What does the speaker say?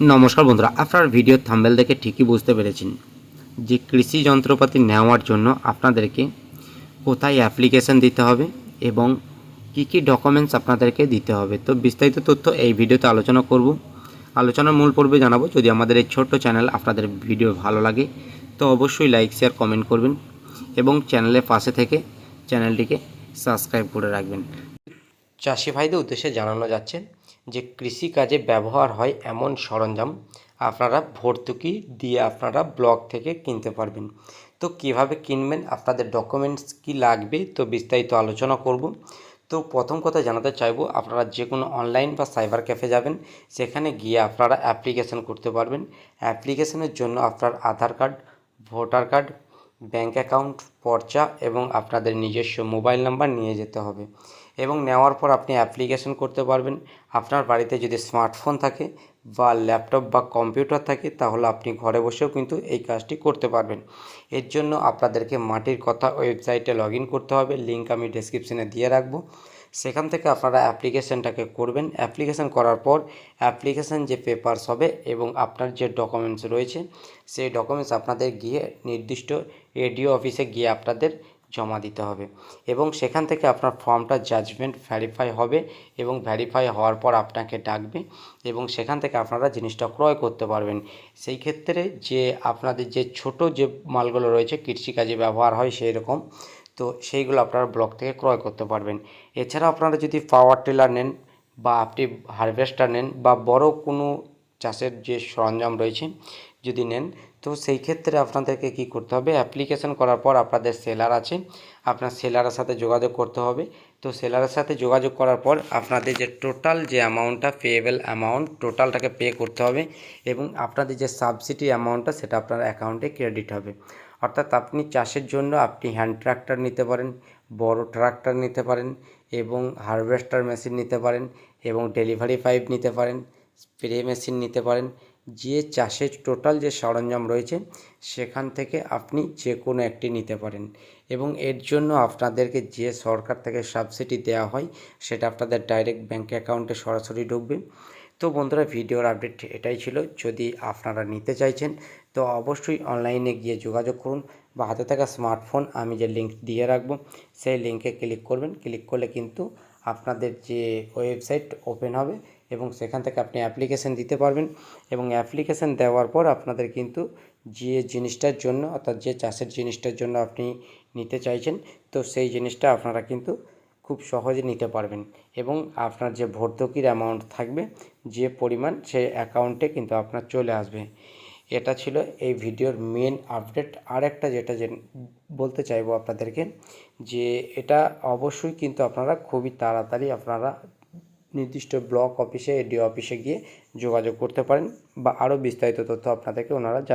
নমস্কার বন্ধুরা, আপনার ভিডিও থাম্বেল দেখে ঠিকই বুঝতে পেরেছেন যে কৃষি যন্ত্রপাতি নেওয়ার জন্য আপনাদেরকে কোথায় অ্যাপ্লিকেশন দিতে হবে এবং কি কি ডকুমেন্টস আপনাদেরকে দিতে হবে। তো বিস্তারিত তথ্য এই ভিডিওতে আলোচনা করব। আলোচনার মূল পর্বে জানাব, যদি আমাদের এই ছোট্ট চ্যানেল আপনাদের ভিডিও ভালো লাগে, তো অবশ্যই লাইক শেয়ার কমেন্ট করবেন এবং চ্যানেলের পাশে থেকে চ্যানেলটিকে সাবস্ক্রাইব করে রাখবেন। চাষি ভাইদের উদ্দেশ্যে জানানো যাচ্ছে যে কৃষিকাজে ব্যবহার হয় এমন সরঞ্জাম, আপনারা ভর্তুকি দিয়ে আপনারা ব্লক থেকে কিনতে পারবেন। তো কীভাবে কিনবেন, আপনাদের ডকুমেন্টস কি লাগবে, তো বিস্তারিত আলোচনা করব। তো প্রথম কথা জানাতে চাইব, আপনারা যে কোনো অনলাইন বা সাইবার ক্যাফে যাবেন, সেখানে গিয়ে আপনারা অ্যাপ্লিকেশন করতে পারবেন। অ্যাপ্লিকেশনের জন্য আপনার Aadhaar card voter card bank account পর্চা এবং আপনাদের নিজস্ব মোবাইল নাম্বার নিয়ে যেতে হবে। এবং নেওয়ার পর আপনি অ্যাপ্লিকেশন করতে পারবেন। আপনার বাড়িতে যদি স্মার্টফোন থাকে বা ল্যাপটপ বা কম্পিউটার থাকে, তাহলে আপনি ঘরে বসেও কিন্তু এই কাজটি করতে পারবেন। এর জন্য আপনাদেরকে মাটির কথা ওয়েবসাইটে লগ করতে হবে। লিঙ্ক আমি ডেসক্রিপশনে দিয়ে রাখব। সেখান থেকে আপনারা অ্যাপ্লিকেশনটাকে করবেন। অ্যাপ্লিকেশন করার পর অ্যাপ্লিকেশান যে পেপারস হবে এবং আপনার যে ডকুমেন্টস রয়েছে, সেই ডকুমেন্টস আপনাদের গিয়ে নির্দিষ্ট এডিও অফিসে গিয়ে আপনাদের জমা দিতে হবে। এবং সেখান থেকে আপনার ফর্মটা জাজমেন্ট ভ্যারিফাই হবে এবং ভ্যারিফাই হওয়ার পর আপনাকে ডাকবে এবং সেখান থেকে আপনারা জিনিসটা ক্রয় করতে পারবেন। সেই ক্ষেত্রে যে আপনাদের যে ছোট যে মালগুলো রয়েছে কৃষিকাজে ব্যবহার হয় সেই রকম তো সেইগুলো আপনারা ব্লক থেকে ক্রয় করতে পারবেন। এছাড়া আপনারা যদি পাওয়ার টিলার নেন বা আপনি হারভেস্টার নেন বা বড় কোনো চাষের যে সরঞ্জাম রয়েছে যদি নেন, তো সেই ক্ষেত্রে আপনাদেরকে কি করতে হবে? অ্যাপ্লিকেশন করার পর আপনাদের সেলার আছে। আপনার সেলারের সাথে যোগাযোগ করতে হবে। তো সেলারের সাথে যোগাযোগ করার পর আপনাদের যে টোটাল যে অ্যামাউন্টটা পেয়েবেল অ্যামাউন্ট টোটালটাকে পে করতে হবে এবং আপনাদের যে সাবসিডি অ্যামাউন্টটা সেটা আপনার অ্যাকাউন্টে ক্রেডিট হবে। অর্থাৎ আপনি চাষের জন্য আপনি হ্যান্ড ট্রাক্টর নিতে পারেন, বড় ট্রাক্টর নিতে পারেন এবং হারভেস্টার মেশিন নিতে পারেন এবং ডেলিভারি পাইপ নিতে পারেন স্প্রে মেশিন নিতে পারেন যে চাষের টোটাল যে সরঞ্জাম রয়েছে, সেখান থেকে আপনি যে কোনো একটি নিতে পারেন। এবং এর জন্য আপনাদেরকে যে সরকার থেকে সাবসিডি দেওয়া হয়, সেটা আপনাদের ডাইরেক্ট ব্যাঙ্ক অ্যাকাউন্টে সরাসরি ঢুকবে। তো বন্ধুরা, ভিডিওর আপডেট এটাই ছিল। যদি আপনারা নিতে চাইছেন, তো অবশ্যই অনলাইনে গিয়ে যোগাযোগ করুন বা হাতে থাকা স্মার্টফোন, আমি যে লিঙ্ক দিয়ে রাখব, সেই লিঙ্কে ক্লিক করবেন। ক্লিক করলে কিন্তু আপনাদের যে ওয়েবসাইট ওপেন হবে এবং সেখান থেকে আপনি অ্যাপ্লিকেশন দিতে পারবেন এবং অ্যাপ্লিকেশন দেওয়ার পর আপনাদের কিন্তু যে জিনিসটার জন্য অর্থাৎ যে চাষের জিনিসটার জন্য আপনি নিতে চাইছেন, তো সেই জিনিসটা আপনারা কিন্তু খুব সহজে নিতে পারবেন এবং আপনার যে ভর্তুকির অ্যামাউন্ট থাকবে, যে পরিমাণ সেই অ্যাকাউন্টে কিন্তু আপনার চলে আসবে। এটা ছিল এই ভিডিওর মেন আপডেট আর একটা যেটা যে বলতে চাইব আপনাদেরকে, যে এটা অবশ্যই কিন্তু আপনারা খুবই তাড়াতাড়ি আপনারা নির্দিষ্ট ব্লক অফিসে এডিও অফিসে গিয়ে যোগাযোগ করতে পারেন বা আরও বিস্তারিত তথ্য আপনাদেরকে ওনারা জানিয়ে